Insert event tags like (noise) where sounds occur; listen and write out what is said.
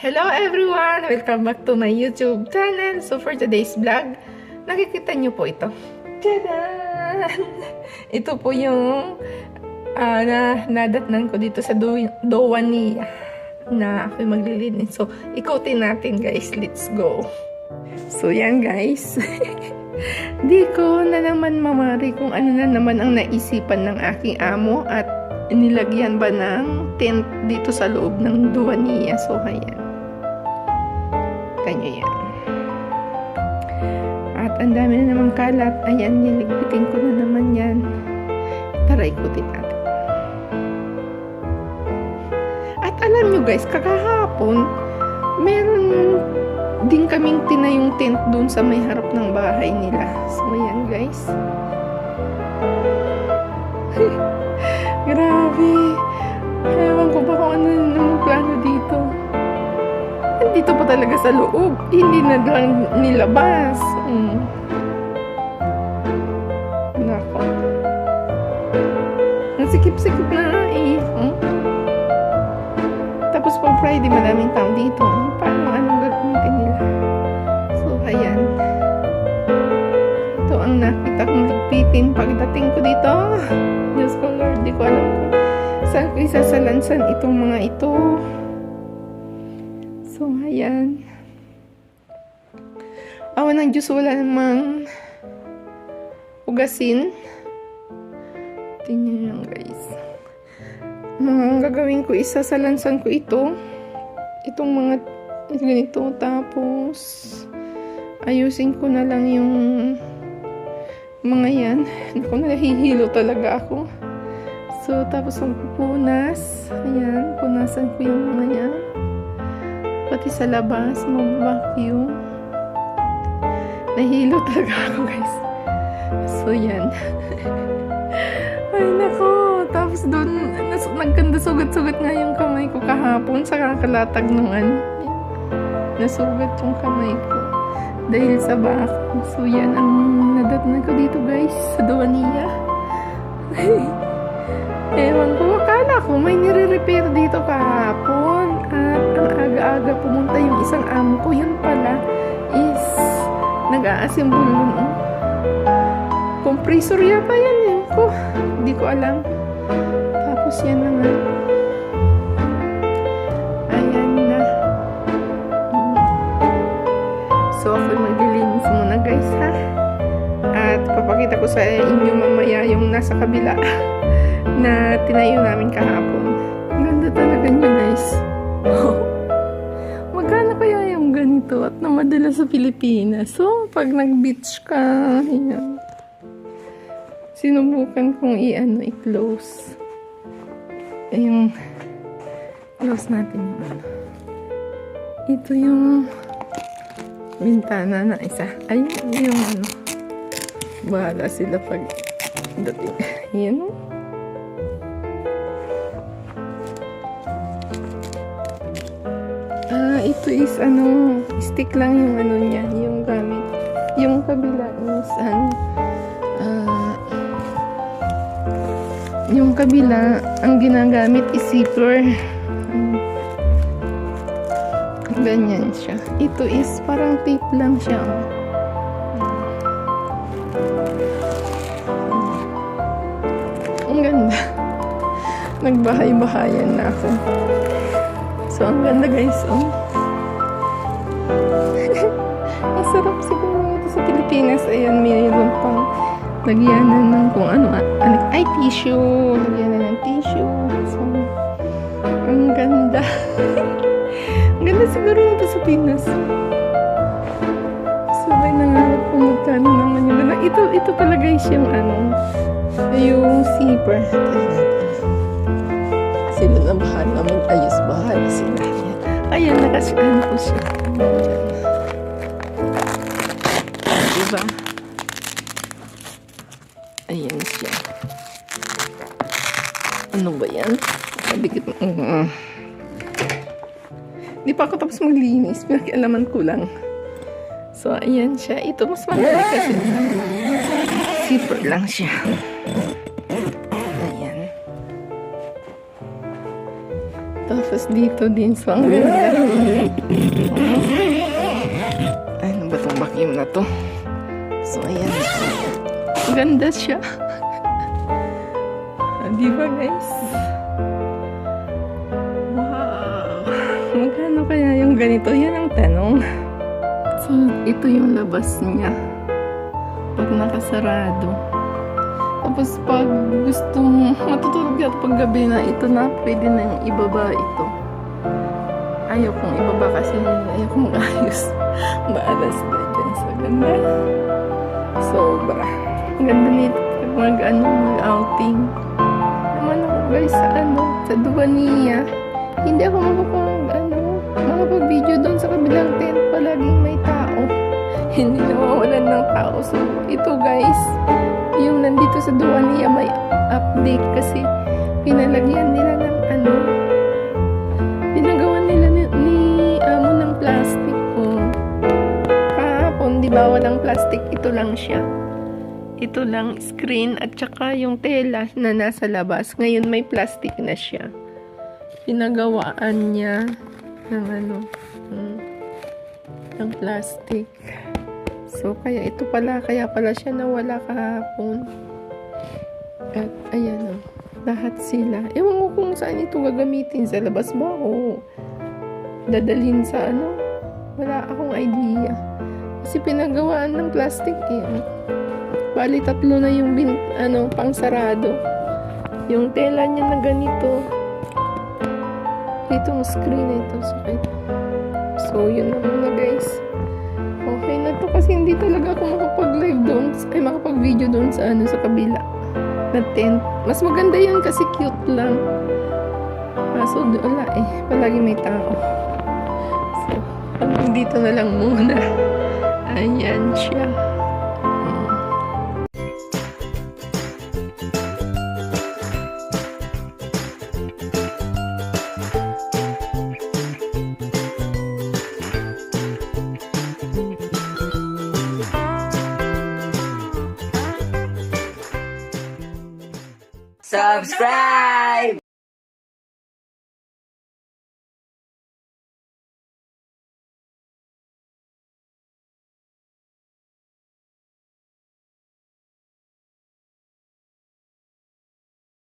Hello everyone! Welcome back to my YouTube channel. So for today's vlog, nakikita niyo po ito. Tada! (laughs) Ito po yung ah, na nadatnan ko dito sa Do Dowani na ako'y maglilinis. So, ikutin natin guys. Let's go! So yan guys. (laughs) Di ko na naman mamari kung ano na naman ang naisipan ng aking amo at nilagyan ba ng tent dito sa loob ng duwaniya. So, ayan. Kanya yan. At ang dami na naman kalat. Ayan, niligpitin ko na naman yan. Tara, ikutin natin. At alam nyo guys, kakahapon, meron din kaming tinayong tent dun sa may harap ng bahay nila. So, ayan guys. (laughs) Grabe. Ewan ko ba kung ano yung plano dito. Dito pa talaga sa loob. Hindi na lang nilabas. Mm. Nako. Nasikip-sikip na nga eh. Hmm? Tapos pag Friday, madaming tao dito. Eh, Paano anong gagamitin nila? So, ayan. Ito ang nakita kong ligpitin pagdating ko dito. Diyos ko Lord, di ko alam kung saan ko isasalansan itong mga ito. So, ayan. Awa ng Diyos, wala namang ugasin. Tingnan nyo guys. Ang gagawin ko, isasalansan ko ito. Itong mga ganito. Tapos, ayusin ko na lang yung mga yan. Naku, nahihilo talaga ako. So, tapos ang pupunas. Ayan, punasan ko yung mga yan. Pati sa labas, mag-vacuum. Nahilo talaga ako, guys. So, yan. (laughs) Ay, nako. Tapos doon, nagkanda sugat-sugat nga yung kamay ko kahapon sa kakalatag ng ano. Nasugat yung kamay ko. Dahil sa bako. So, yan ang nadatnan ko dito, guys. Sa Duwaniya. (laughs) Ewan ko, akala ko may nire-repair dito kahapon. Aga-aga pumunta yung isang amo ko. Yun pala is nag-aasimbol nun. Oh. Compressor yata yan eh. Ko, hindi ko alam. Tapos yan na nga. Ayan na. So ako maglilinis muna guys ha. At papakita ko sa inyo mamaya yung nasa kabila (laughs) na tinayo namin kahapon. Ganda talaga niya guys. Kaya (laughs) yung ganito at namadala sa Pilipinas? So, pag nag-beach ka, ayan. Sinubukan kong i-ano, i-close. Yung close natin yung ano. Ito yung bintana na isa. Ay, yung ano. Bahala sila pag dating. Yan. Ah, ito is ano, stick lang yung ano niya, yung gamit. Yung kabila is ano, ah, yung kabila, ang ginagamit is zipper. Ganyan siya. Ito is parang tape lang siya. oh. Ang ganda. (laughs) Nagbahay-bahayan na ako. So, ang ganda guys, oh. (laughs) ang sarap siguro ito sa Pilipinas. Ayan, mayroon pang lagyanan ng kung ano. ah, ano ay, tissue. Lagyanan ng tissue. So, ang ganda. (laughs) ang ganda siguro nito sa Pinas. Sabay nangarap kung magkano naman yung ganda. Ito, ito pala guys yung ano, yung zipper. Sila na bahala mag-ayos. Bahala sila. Ayan, nakasiano ko siya. Diba? Ayan siya. Ano ba yan? Dikit. Mm. Di pa ako tapos maglinis. Pinakialaman ko lang. So, ayan siya. Ito, mas madali kasi. Zipper lang siya. Tapos dito din sa (laughs) Ay, ano ba itong vacuum na to? So, ayan. Ganda siya. Ah, di ba, guys? Wow! Magkano kaya yung ganito? Yan ang tanong. So, ito yung labas niya. Pag nakasarado. Tapos pag gusto mo matutulog ka pag gabi na ito na, pwede na yung ibaba ito. Ayaw kong ibaba kasi ayaw kong (laughs) ayos. Maalas na dyan sa ganda. Sobra. Ang ganda nito pag mag, ano, mag-outing. Naman ako guys sa ano, sa Duania. Hindi ako makapag, ano, makapag-video doon sa kabilang tent. Palaging may tao. (laughs) Hindi nawawalan ng tao. So, ito guys, yung nandito sa Duania may update kasi pinalagyan nila ng ano, pinagawa nila ni, ni amo ng plastic. Oh. Kahapon, di ba walang plastic, ito lang siya. Ito lang screen at saka yung tela na nasa labas. Ngayon may plastic na siya. Pinagawaan niya ng ano, hmm, ng plastic. So, kaya ito pala, kaya pala siya nawala kahapon. At, ayan o, lahat sila. Ewan ko kung saan ito gagamitin. Sa labas ba o dadalhin sa ano? Wala akong idea. Kasi pinagawaan ng plastic eh. Bali, tatlo na yung bin, ano, pang sarado. Yung tela niya na ganito. Itong screen na ito. So, so yun na muna guys. Okay na kasi hindi talaga ako makapag-live doon. Ay, makapag-video doon sa ano, sa kabila. Na tent. Mas maganda yan kasi cute lang. Kaso wala eh. Palagi may tao. So, dito na lang muna. Ayan siya. Subscribe!